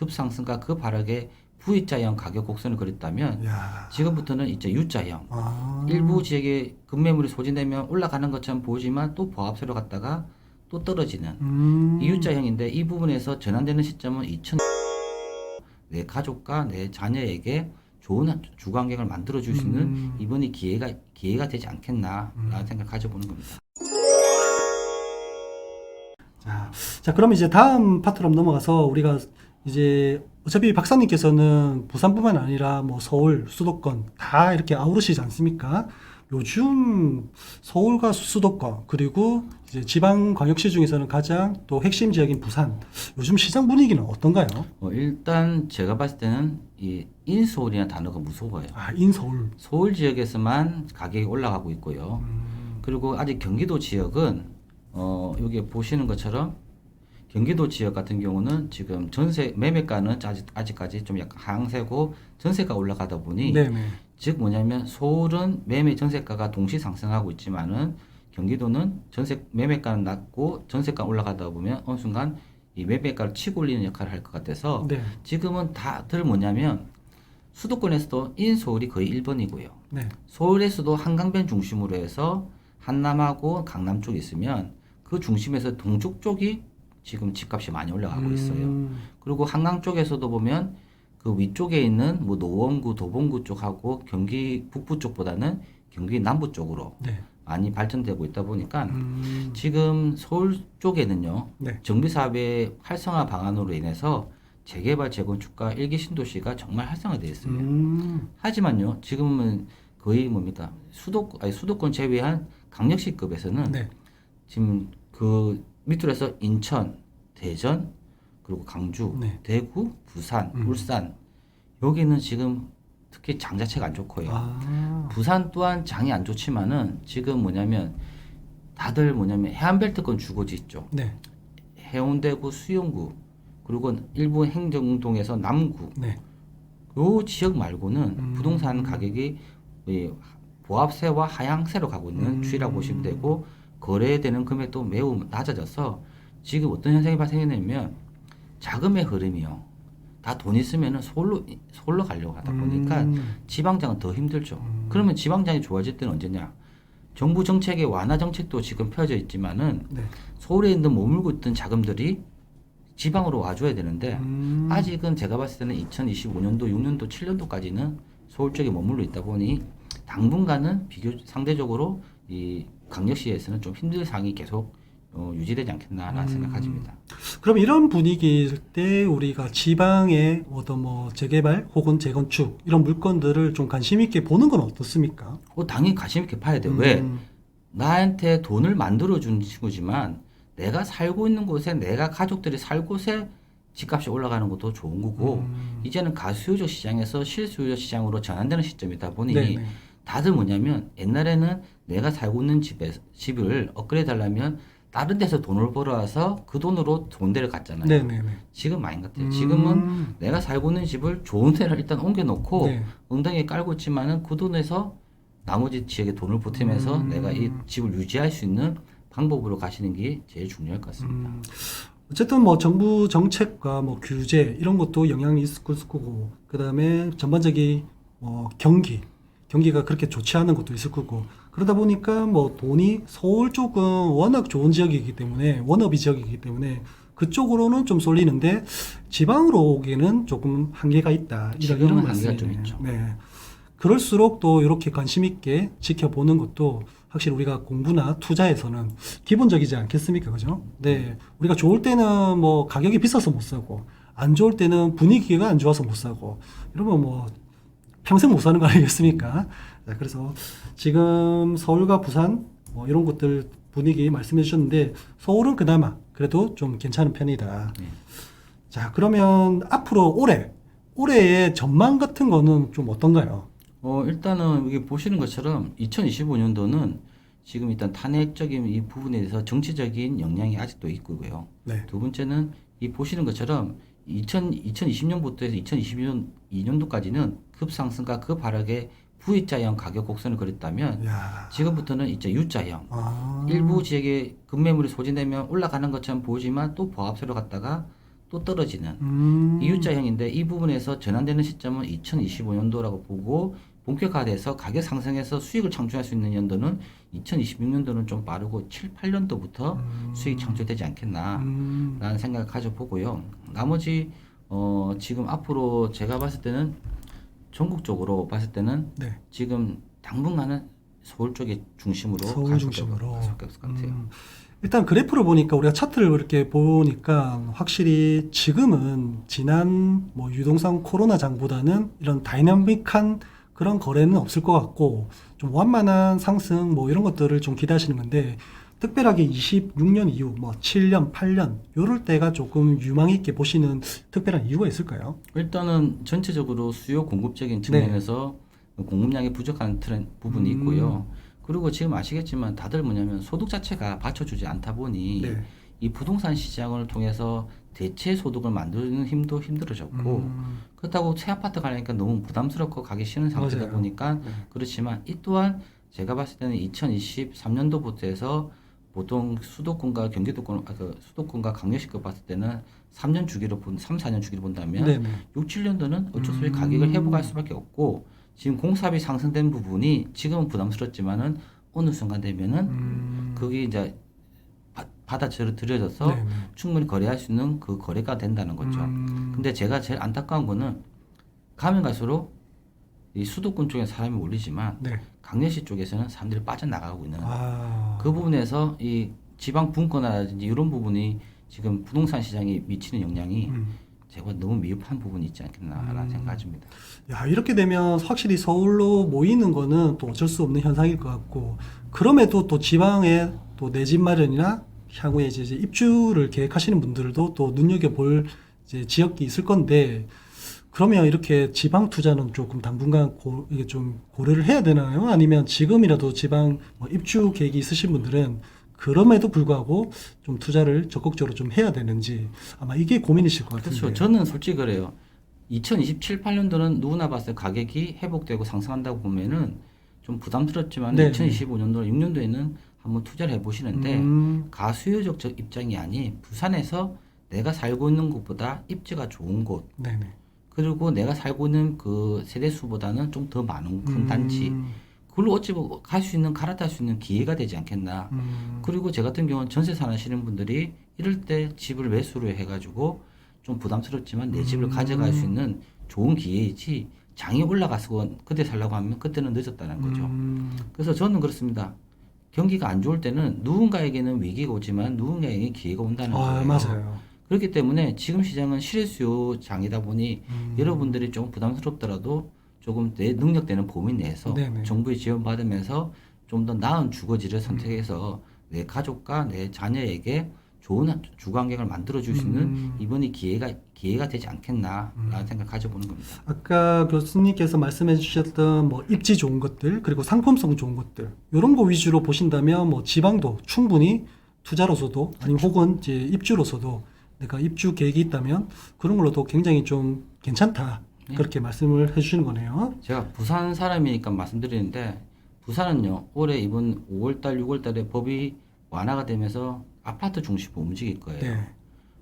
급상승과 급하락의 V자형 가격 곡선을 그렸다면 야. 지금부터는 이제 U자형 아. 일부 지역에 급매물이 소진되면 올라가는 것처럼 보이지만 또 보합세로 갔다가 또 떨어지는 음. 이 U자형인데 이 부분에서 전환되는 시점은 2000. 내 가족과 내 자녀에게 좋은 환경을 만들어 줄 수 있는 음. 이번이 기회가 기회가 되지 않겠나라는 생각 을 가져보는 겁니다. 자, 자, 그럼 이제 다음 파트로 넘어가서 우리가 이제 어차피 박사님께서는 부산뿐만 아니라 뭐 서울, 수도권 다 이렇게 아우르시지 않습니까? 요즘 서울과 수도권 그리고 이제 지방 광역시 중에서는 가장 또 핵심 지역인 부산 요즘 시장 분위기는 어떤가요? 어, 일단 제가 봤을 때는 이 인서울이라는 단어가 무서워요. 아, 인서울. 서울 지역에서만 가격이 올라가고 있고요. 음, 그리고 아직 경기도 지역은 어 여기 보시는 것처럼 경기도 지역 같은 경우는 지금 전세 매매가는 아직 아직까지 좀 약간 하향세고 전세가 올라가다 보니 네네. 즉 뭐냐면 서울은 매매 전세가가 동시 상승하고 있지만은 경기도는 전세 매매가는 낮고 전세가 올라가다 보면 어느 순간 이 매매가를 치고 올리는 역할을 할 것 같아서 네. 지금은 다들 뭐냐면 수도권에서도 인서울이 거의 1번이고요. 네. 서울에서도 한강변 중심으로 해서 한남하고 강남 쪽이 있으면 그 중심에서 동쪽 쪽이 지금 집값이 많이 올라가고 있어요. 음, 그리고 한강 쪽에서도 보면 그 위쪽에 있는 뭐 노원구, 도봉구 쪽하고 경기 북부 쪽보다는 경기 남부 쪽으로 네. 많이 발전되고 있다 보니까 음, 지금 서울 쪽에는요 네. 정비 사업의 활성화 방안으로 인해서 재개발 재건축과 일기 신도시가 정말 활성화되어 있습니다. 음, 하지만요, 지금은 거의 뭡니까 수도 아니 수도권 제외한 강력시급에서는 네. 지금 그 밑으로 해서 인천, 대전, 그리고 강주, 네. 대구, 부산, 음. 울산 여기는 지금 특히 장 자체가 안 좋고요. 아, 부산 또한 장이 안 좋지만은 지금 뭐냐면 다들 뭐냐면 해안벨트권 주거지 쪽, 네. 해운대구, 수영구, 그리고 일부 행정동에서 남구 네. 요 지역 말고는 음. 부동산 가격이 이 보합세와 하향세로 가고 있는 음. 추이라고 보시면 되고 거래되는 금액도 매우 낮아져서 지금 어떤 현상이 발생했냐면 자금의 흐름이요. 다 돈 있으면은 서울로 서울로 가려고 하다 보니까 음, 지방장은 더 힘들죠. 음. 그러면 지방장이 좋아질 때는 언제냐? 정부 정책의 완화 정책도 지금 펴져 있지만은 네. 서울에 있는 머물고 있던 자금들이 지방으로 와줘야 되는데 음, 아직은 제가 봤을 때는 2025년도, 6년도, 7년도까지는 서울 쪽에 머물러 있다 보니 당분간은 비교 상대적으로 이 강력시에서는 좀 힘든 상황이 계속 어, 유지되지 않겠나라는 음. 생각 가집니다. 그럼 이런 분위기일 때 우리가 지방의 어떤 뭐 재개발 혹은 재건축 이런 물건들을 좀 관심 있게 보는 건 어떻습니까? 어, 당연히 관심 있게 봐야 돼요. 왜? 음, 나한테 돈을 만들어 준 친구지만 내가 살고 있는 곳에 내가 가족들이 살 곳에 집값이 올라가는 것도 좋은 거고 음. 이제는 가수요적 시장에서 실수요적 시장으로 전환되는 시점이다 보니 네네. 다들 뭐냐면 옛날에는 내가 살고 있는 집에 집을 업그레이드 하려면 다른 데서 돈을 벌어와서 그 돈으로 좋은 데를 갔잖아요. 네네네. 지금 아닌 것 같아요. 음. 지금은 내가 살고 있는 집을 좋은 데를 일단 옮겨놓고 네. 엉덩이에 깔고 있지만은 그 돈에서 나머지 지역에 돈을 보태면서 음. 내가 이 집을 유지할 수 있는 방법으로 가시는 게 제일 중요할 것 같습니다. 음, 어쨌든 뭐 정부 정책과 뭐 규제 이런 것도 영향이 있을 거고 그 다음에 전반적인 뭐 경기 경기가 그렇게 좋지 않은 것도 있을 거고 그러다 보니까 뭐 돈이 서울 쪽은 워낙 좋은 지역이기 때문에 워너비 지역이기 때문에 그쪽으로는 좀 쏠리는데 지방으로 오기에는 조금 한계가 있다. 이런 이런 한계가 좀. 있죠. 네. 그럴수록 또 이렇게 관심 있게 지켜보는 것도 확실히 우리가 공부나 투자에서는 기본적이지 않겠습니까? 그죠? 네. 우리가 좋을 때는 뭐 가격이 비싸서 못 사고, 안 좋을 때는 분위기가 안 좋아서 못 사고, 이러면 뭐 평생 못 사는 거 아니겠습니까? 네, 그래서 지금 서울과 부산 뭐 이런 곳들 분위기 말씀해 주셨는데, 서울은 그나마 그래도 좀 괜찮은 편이다. 네. 자, 그러면 앞으로 올해, 올해의 전망 같은 거는 좀 어떤가요? 어, 일단은 여기 보시는 것처럼 2025년도는 지금 일단 탄핵적인 이 부분에 대해서 정치적인 영향이 아직도 있고요. 네. 두 번째는 이 보시는 것처럼 2000, 2020년부터 해서 2022년 2년도까지는 급상승과 급하락의 V자형 가격 곡선을 그렸다면 야. 지금부터는 이제 U자형 아. 일부 지역에 급매물이 소진되면 올라가는 것처럼 보이지만 또 보합세로 갔다가 또 떨어지는 음. 이유자형인데 이 부분에서 전환되는 시점은 2025년도라고 보고 본격화돼서 가격 상승해서 수익을 창출할 수 있는 연도는 2026년도는 좀 빠르고 7, 8년도부터 음. 수익 창출되지 않겠나 음. 라는 생각을 가져보고요. 나머지 어 지금 앞으로 제가 봤을 때는 전국적으로 봤을 때는 네. 지금 당분간은 서울 쪽에 중심으로 서울 갈 중심으로. 없을 것 같아요. 음. 일단 그래프를 보니까 우리가 차트를 이렇게 보니까 확실히 지금은 지난 뭐 유동성 코로나 장보다는 이런 다이나믹한 그런 거래는 없을 것 같고 좀 완만한 상승 뭐 이런 것들을 좀 기대하시는 건데 특별하게 26년 이후 뭐 7년, 8년 요럴 때가 조금 유망 있게 보시는 특별한 이유가 있을까요? 일단은 전체적으로 수요 공급적인 측면에서 공급량이 부족한 트렌 부분이 네. 음. 있고요. 그리고 지금 아시겠지만 다들 뭐냐면 소득 자체가 받쳐주지 않다 보니 네. 이 부동산 시장을 통해서 대체 소득을 만드는 힘도 힘들어졌고 음. 그렇다고 새 아파트 가려니까 너무 부담스럽고 가기 싫은 상태다 맞아요. 보니까 네. 그렇지만 이 또한 제가 봤을 때는 2023년도부터 해서 보통 수도권과 경기도권 아, 그 수도권과 강력시급 봤을 때는 3년 주기로 본 3, 4년 주기로 본다면 네네. 6, 7년도는 어쩔 수 없이 음. 가격을 회복할 수밖에 없고 지금 공사비 상승된 부분이 지금은 부담스럽지만은 어느 순간 되면은 음. 그게 이제 바, 받아들여져서 네네. 충분히 거래할 수 있는 그 거래가 된다는 거죠. 음. 근데 제가 제일 안타까운 거는 가면 갈수록 이 수도권 쪽에 사람이 몰리지만 네. 강릉시 쪽에서는 사람들이 빠져나가고 있는 아. 그 부분에서 이 지방 분권이라든지 이런 부분이 지금 부동산 시장에 미치는 영향이 음. 제가 너무 미흡한 부분이 있지 않겠나라는 음. 생각이 듭니다. 야, 이렇게 되면 확실히 서울로 모이는 거는 또 어쩔 수 없는 현상일 것 같고, 그럼에도 또 지방에 또 내 집 마련이나 향후에 이제 입주를 계획하시는 분들도 또 눈여겨볼 이제 지역이 있을 건데, 그러면 이렇게 지방 투자는 조금 당분간 고, 이게 좀 고려를 해야 되나요? 아니면 지금이라도 지방 뭐 입주 계획이 있으신 분들은 그럼에도 불구하고 좀 투자를 적극적으로 좀 해야 되는지 아마 이게 고민이실 것 같은데. 그렇죠. 저는 솔직히 그래요. 2027, 8년도는 누구나 봤을 때 가격이 회복되고 상승한다고 보면은 좀 부담스럽지만 네. 2025년도, 6년도에는 한번 투자를 해보시는데 음, 가수요적 적 입장이 아닌 부산에서 내가 살고 있는 곳보다 입지가 좋은 곳 네네. 그리고 내가 살고 있는 그 세대수보다는 좀 더 많은 큰 음, 단지 그걸로 어찌 보면 갈수 있는 갈아탈 수 있는 기회가 되지 않겠나 음, 그리고 제 같은 경우는 전세 사시는 분들이 이럴 때 집을 매수로 해가지고 좀 부담스럽지만 내 집을 음. 가져갈 수 있는 좋은 기회이지 장이 올라가서 그때 살라고 하면 그때는 늦었다는 거죠. 음, 그래서 저는 그렇습니다. 경기가 안 좋을 때는 누군가에게는 위기가 오지만 누군가에게 기회가 온다는 아, 거예요. 맞아요. 그렇기 때문에 지금 시장은 실수요 장이다 보니 음, 여러분들이 조금 부담스럽더라도 조금 내 능력되는 범위 내에서 네네. 정부의 지원 받으면서 좀 더 나은 주거지를 선택해서 내 가족과 내 자녀에게 좋은 주거 환경을 만들어 줄 수 있는 음. 이번이 기회가 기회가 되지 않겠나라는 생각 을 가져보는 겁니다. 아까 교수님께서 말씀해 주셨던 뭐 입지 좋은 것들 그리고 상품성 좋은 것들 이런 거 위주로 보신다면 뭐 지방도 충분히 투자로서도 아니면 혹은 이제 입주로서도 내가 입주 계획이 있다면 그런 걸로도 굉장히 좀 괜찮다 네. 그렇게 말씀을 해주시는 거네요. 제가 부산 사람이니까 말씀드리는데 부산은요 올해 이번 5월달 6월달에 법이 완화가 되면서 아파트 중심으로 움직일 거예요. 네.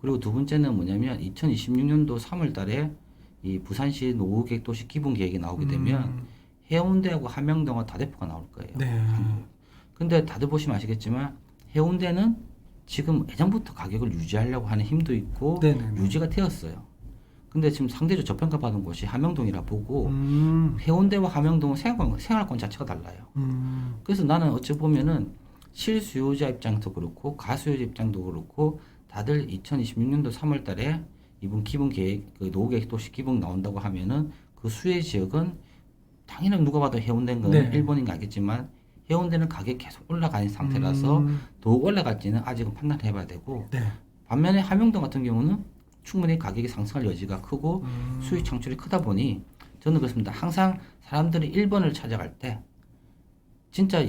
그리고 두 번째는 뭐냐면 2026년도 3월달에 이 부산시 노후계획 도시 기본 계획이 나오게 되면 음, 해운대하고 함영동과 다대포가 나올 거예요. 네. 근데 다들 보시면 아시겠지만 해운대는 지금 예전부터 가격을 유지하려고 하는 힘도 있고 네네네. 유지가 되었어요. 근데 지금 상대적 저평가 받은 곳이 함영동이라 보고 음, 해운대와 함영동은 생활권, 생활권 자체가 달라요. 음, 그래서 나는 어찌 보면은 실수요자 입장도 그렇고 가수요자 입장도 그렇고 다들 2026년도 3월 달에 이번 기본 계획, 그 노후 계획 도시 기본 나온다고 하면은 그 수혜 지역은 당연히 누가 봐도 해운대인 건 네. 일본인 거 알겠지만 해운대는 가격이 계속 올라가는 상태라서 음, 더 올라갈지는 아직은 판단을 해봐야 되고 네. 반면에 함영동 같은 경우는 충분히 가격이 상승할 여지가 크고 음, 수익 창출이 크다 보니 저는 그렇습니다. 항상 사람들이 1번을 찾아갈 때 진짜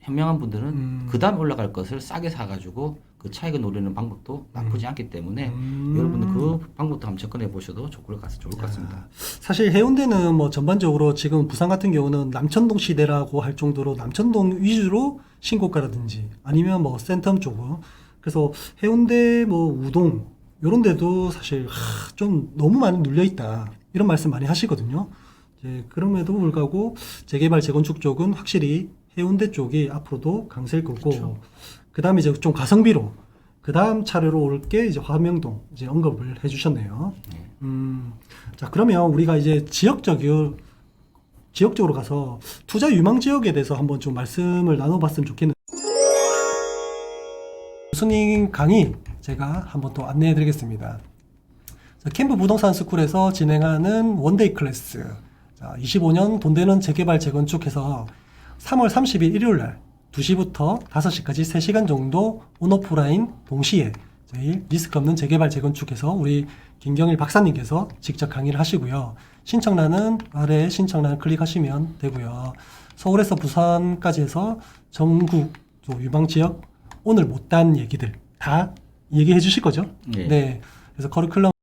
현명한 분들은 음. 그 다음 올라갈 것을 싸게 사가지고 그 차익을 노리는 방법도 나쁘지 않기 때문에 음. 여러분들 그 방법도 한번 접근해 보셔도 좋을 것, 같, 좋을 것 같습니다. 사실 해운대는 뭐 전반적으로 지금 부산 같은 경우는 남천동 시대라고 할 정도로 남천동 위주로 신고가라든지 아니면 뭐 센텀 쪽으로 그래서 해운대 뭐 우동 이런 데도 사실 하, 좀 너무 많이 눌려 있다 이런 말씀 많이 하시거든요. 이제 그럼에도 불구하고 재개발 재건축 쪽은 확실히 해운대 쪽이 앞으로도 강세일 거고 그쵸. 그 다음에 이제 좀 가성비로 그 다음 차례로 올 게 이제 화명동 이제 언급을 해주셨네요. 네. 음, 자 그러면 우리가 이제 지역적인 지역적으로 가서 투자 유망 지역에 대해서 한번 좀 말씀을 나눠봤으면 좋겠는데 교수님 강의 제가 한번 또 안내해드리겠습니다. 자, 캠프 부동산 스쿨에서 진행하는 원데이 클래스 자, 25년 돈 되는 재개발 재건축해서 3월 30일 일요일 날 2시부터 5시까지 3시간 정도 온오프라인 동시에 저희 리스크 없는 재개발 재건축에서 우리 김경일 박사님께서 직접 강의를 하시고요. 신청란은 아래 신청란 클릭하시면 되고요. 서울에서 부산까지 해서 전국 또 유방 지역 오늘 못한 얘기들 다 얘기해 주실 거죠? 네. 네. 그래서 커리큘럼